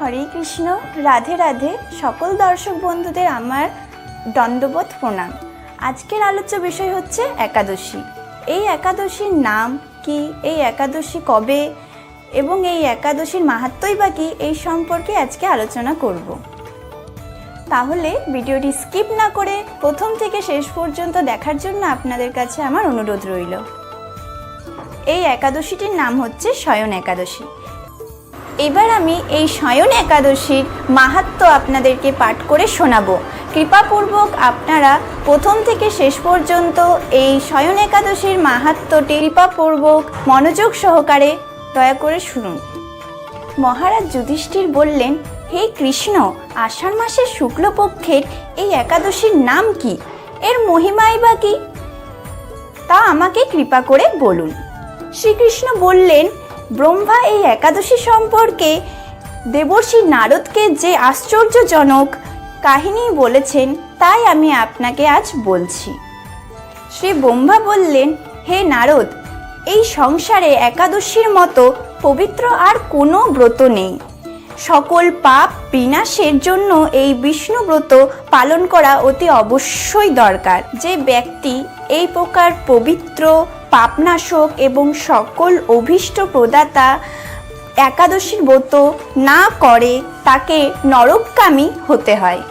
হরে কৃষ্ণ, রাধে রাধে, সকল দর্শক বন্ধুদের আমার দণ্ডবোধ প্রণাম। আজকের আলোচ্য বিষয় হচ্ছে একাদশী। এই একাদশীর নাম কি? এই একাদশী কবে? এবং এই একাদশীর মাহাত্মই বা কি? এই সম্পর্কে আজকে আলোচনা করব। তাহলে ভিডিওটি স্কিপ না করে প্রথম থেকে শেষ পর্যন্ত দেখার জন্য আপনাদের কাছে আমার অনুরোধ রইল। এই একাদশীটির নাম হচ্ছে শয়ন একাদশী। এবার আমি এই শয়ন একাদশীর মাহাত্ম্য আপনাদেরকে পাঠ করে শোনাবো। কৃপাপূর্বক আপনারা প্রথম থেকে শেষ পর্যন্ত এই শয়ন একাদশীর মাহাত্ম্যটি কৃপাপূর্বক মনোযোগ সহকারে দয়া করে শুনুন। মহারাজ যুধিষ্ঠির বললেন, হে কৃষ্ণ, আষাঢ় মাসের শুক্লপক্ষের এই একাদশীর নাম কি? এর মহিমাই বা কি? তা আমাকে কৃপা করে বলুন। শ্রীকৃষ্ণ বললেন ব্রহ্মা এই একাদশী সম্পর্কে দেবর্ষি নারদকে যে আশ্চর্যজনক কাহিনী বলেছেন, তাই আমি আপনাকে আজ বলছি। শ্রী ব্রহ্মা বললেন, হে নারদ, এই সংসারে একাদশীর মতো পবিত্র আর কোনো ব্রত নেই। সকল পাপ বিনাশের জন্য এই বিষ্ণু ব্রত পালন করা অতি অবশ্যই দরকার। যে ব্যক্তি এই প্রকার পবিত্র পাপনাশক এবং সকল অভীষ্ট প্রদাতা একাদশীর ব্রত না করে তাকে নরকগামী হতে হয়।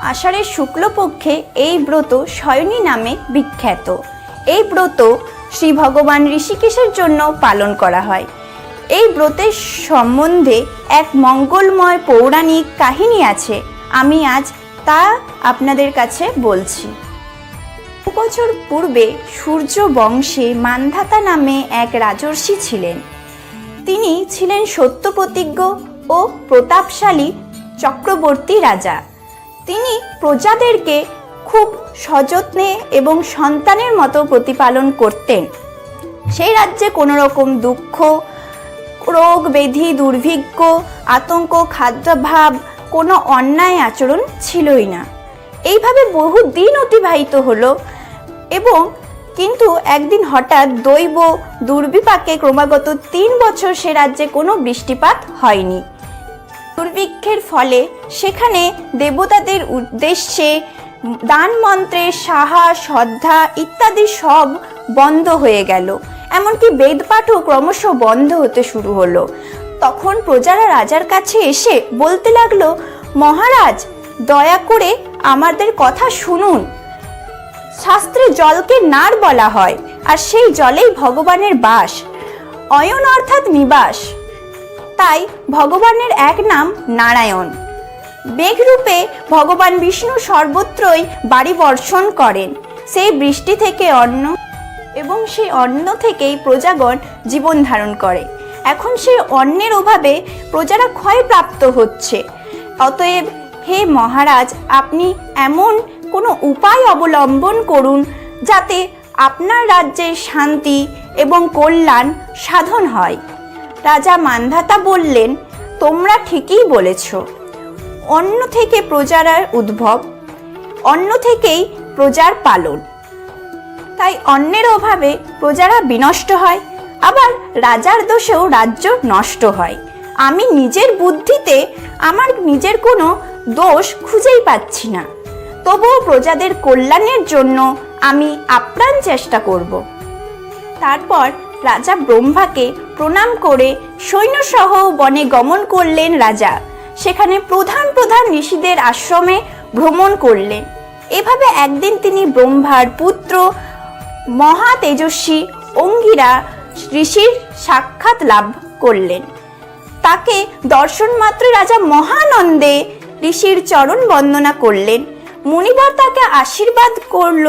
আষাঢ়ের শুক্লপক্ষে এই ব্রত শয়নী নামে বিখ্যাত। এই ব্রত শ্রী ভগবান ঋষিকেশের জন্য পালন করা হয়। এই ব্রতের সম্বন্ধে এক মঙ্গলময় পৌরাণিক কাহিনী আছে। আমি আজ তা আপনাদের কাছে বলছি। বছর পূর্বে সূর্য বংশে মান্ধাতা নামে এক রাজর্ষি ছিলেন। তিনি ছিলেন সত্যপ্রতিজ্ঞ ও প্রতাপশালী চক্রবর্তী রাজা। তিনি প্রজাদেরকে খুব সযত্নে এবং সন্তানের মতো প্রতিপালন করতেন। সেই রাজ্যে কোনো রকম দুঃখ, রোগ ব্যাধি, দুর্ভিক্ষ, আতঙ্ক, খাদ্যাভাব, কোনো অন্যায় আচরণ ছিলই না। এইভাবে বহু দিন অতিবাহিত হলো এবং কিন্তু একদিন হঠাৎ দৈব দুর্বিপাকে ক্রমাগত তিন বছর সে রাজ্যে কোনো বৃষ্টিপাত হয়নি। দুর্ভিক্ষের ফলে সেখানে দেবতাদের উদ্দেশ্যে দান মন্ত্রের সাহা, শ্রদ্ধা ইত্যাদি সব বন্ধ হয়ে গেল। এমনকি বেদপাঠও ক্রমশ বন্ধ হতে শুরু হলো। তখন প্রজারা রাজার কাছে এসে বলতে লাগল, মহারাজ, দয়া করে আমাদের কথা শুনুন। শাস্ত্রে জলকে নার বলা হয়, আর সেই জলেই ভগবানের বাস। অয়ন অর্থাৎ নিবাস। তাই ভগবানের এক নাম নারায়ণ। বেগরূপে ভগবান বিষ্ণু সর্বত্রই বাড়ি বর্ষণ করেন। সেই বৃষ্টি থেকে অন্ন এবং সেই অন্ন থেকেই প্রজাগণ জীবন ধারণ করে। এখন সেই অন্নের অভাবে প্রজারা ক্ষয়প্রাপ্ত হচ্ছে। অতএব হে মহারাজ, আপনি এমন কোনো উপায় অবলম্বন করুন যাতে আপনার রাজ্যের শান্তি এবং কল্যাণ সাধন হয়। রাজা মান্ধাতা বললেন, তোমরা ঠিকই বলেছ। অন্য থেকে প্রজারার উদ্ভব, অন্য থেকেই প্রজার পালন। তাই অন্যের অভাবে প্রজারা বিনষ্ট হয়, আবার রাজার দোষেও রাজ্য নষ্ট হয়। আমি নিজের বুদ্ধিতে আমার নিজের কোনো দোষ খুঁজেই পাচ্ছি না। তবুও প্রজাদের কল্যাণের জন্য আমি আপ্রাণ চেষ্টা করব। তারপর রাজা ব্রহ্মাকে প্রণাম করে সৈন্যসহ বনে গমন করলেন রাজা। সেখানে প্রধান প্রধান ঋষিদের আশ্রমে ভ্রমণ করলেন। এভাবে একদিন তিনি ব্রহ্মার পুত্র মহা তেজস্বী অঙ্গিরা ঋষির সাক্ষাৎ লাভ করলেন। তাকে দর্শন মাত্র রাজা মহানন্দে ঋষির চরণ বন্দনা করলেন। মুনিবর তাকে আশীর্বাদ করল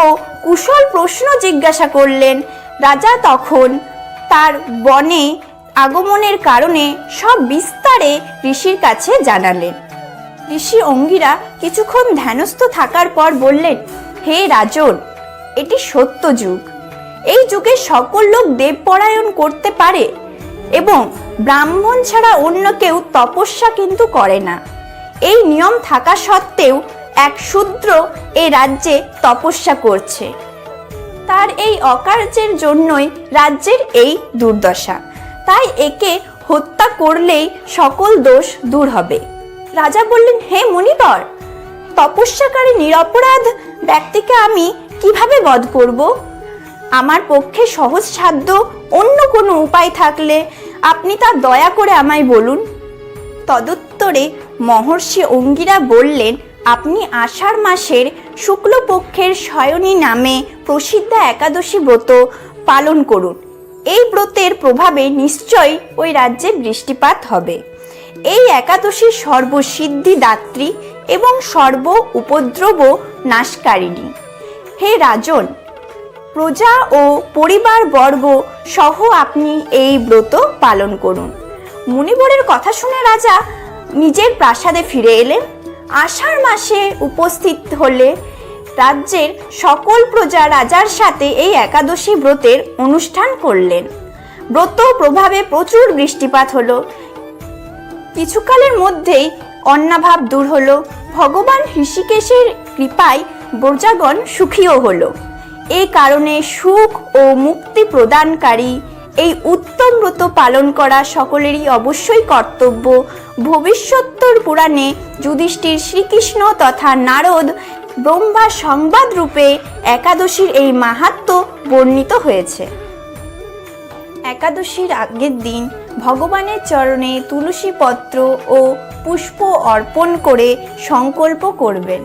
ও কুশল প্রশ্ন জিজ্ঞাসা করলেন, রাজা, তখন তার বনে আগমনের কারণে সব বিস্তারে ঋষির কাছে জানালেন। ঋষি অঙ্গিরা কিছুক্ষণ ধ্যানস্থ থাকার পর বললেন, হে রাজন, এটি সত্য যুগ। এই যুগে সকল লোক দেবপরায়ণ করতে পারে এবং ব্রাহ্মণ ছাড়া অন্য কেউ তপস্যা কিন্তু করে না। এই নিয়ম থাকা সত্ত্বেও এক শূদ্র এ রাজ্যে তপস্যা করছে। তার এই অকার্যের জন্যই রাজ্যের এই দুর্দশা। তাই একে হত্যা করলেই সকল দোষ দূর হবে। রাজা বললেন, হে মুনিবর, তপস্যাকারী নিরপরাধ ব্যক্তিকে আমি কীভাবে বধ করব? আমার পক্ষে সহজ সাধ্য অন্য কোনো উপায় থাকলে আপনি তা দয়া করে আমায় বলুন। তদুত্তরে মহর্ষি অঙ্গিরা বললেন আপনি আষাঢ় মাসের শুক্লপক্ষের শয়নী নামে প্রসিদ্ধ একাদশী ব্রত পালন করুন। এই ব্রতের প্রভাবে নিশ্চয়ই ওই রাজ্যে বৃষ্টিপাত হবে। এই একাদশী সর্বসিদ্ধি দাত্রী এবং সর্ব উপদ্রব নাশকারিণী। হে রাজন, প্রজা ও পরিবার বর্গ সহ আপনি এই ব্রত পালন করুন। মুনিবরের কথা শুনে রাজা নিজের প্রাসাদে ফিরে এলেন। আষাঢ় মাসে উপস্থিত হলে রাজ্যের সকল প্রজা রাজার সাথে এই একাদশী ব্রতের অনুষ্ঠান করলেন। ব্রত প্রভাবে প্রচুর বৃষ্টিপাত হলো। কিছুকালের মধ্যেই অন্নাভাব দূর হলো। ভগবান ঋষিকেশের কৃপায় প্রজাগণ সুখীও হলো। এই কারণে সুখ ও মুক্তি প্রদানকারী এই উত্তম ব্রত পালন করা সকলেরই অবশ্যই কর্তব্য। ভবিষ্যত্তর পুরাণে যুধিষ্ঠির শ্রীকৃষ্ণ তথা নারদ ব্রহ্মা সংবাদ রূপে একাদশীর এই মাহাত্ম্য বর্ণিত হয়েছে। একাদশীর আগের দিন ভগবানের চরণে তুলসী পত্র ও পুষ্প অর্পণ করে সংকল্প করবেন।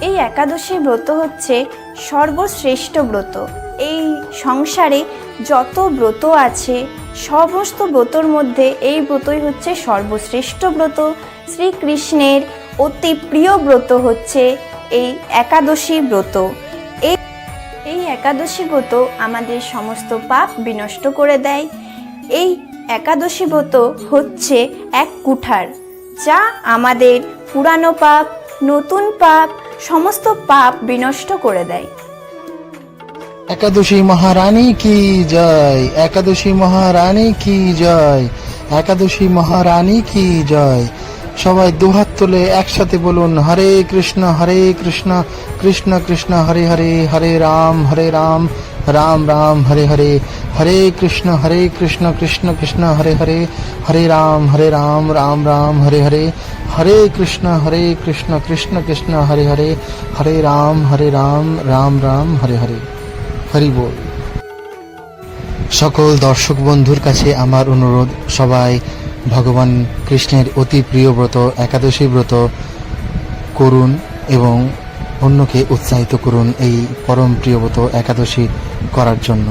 এই একাদশী ব্রত হচ্ছে সর্বশ্রেষ্ঠ ব্রত। এই সংসারে যত ব্রত আছে, সমস্ত ব্রতর মধ্যে এই ব্রতই হচ্ছে সর্বশ্রেষ্ঠ ব্রত। শ্রীকৃষ্ণের অতি প্রিয় ব্রত হচ্ছে এই একাদশী ব্রত। এই এই একাদশী ব্রত আমাদের সমস্ত পাপ বিনষ্ট করে দেয়। এই একাদশী ব্রত হচ্ছে এক কুঠার, যা আমাদের পুরানো পাপ, নতুন পাপ, সমস্ত পাপ বিনষ্ট করে দেয়। একাদশী মহারানী কি জয়? একাদশী মহারানী কি জয়? একাদশী মহারানী কি জয়? সবাই দুহাত তুলে একসাথে বলুন, হরে কৃষ্ণ হরে কৃষ্ণ কৃষ্ণ কৃষ্ণ, হরে হরে হরে রাম হরে রাম রাম রাম, হরে হরে হরে কৃষ্ণ হরে কৃষ্ণ কৃষ্ণ কৃষ্ণ, হরে হরে হরে রাম হরে রাম রাম রাম, হরে হরে হরে কৃষ্ণ হরে কৃষ্ণ কৃষ্ণ কৃষ্ণ, হরে হরে হরে রাম হরে রাম রাম রাম, হরে হরে। হরি বল সকল দর্শক বন্ধুর কাছে আমার অনুরোধ, সবাই ভগবান কৃষ্ণের অতি প্রিয় ব্রত, একাদশী ব্রত করুন এবং অন্যকে উৎসাহিত করুন এই পরম প্রিয় ব্রত একাদশী করার জন্য।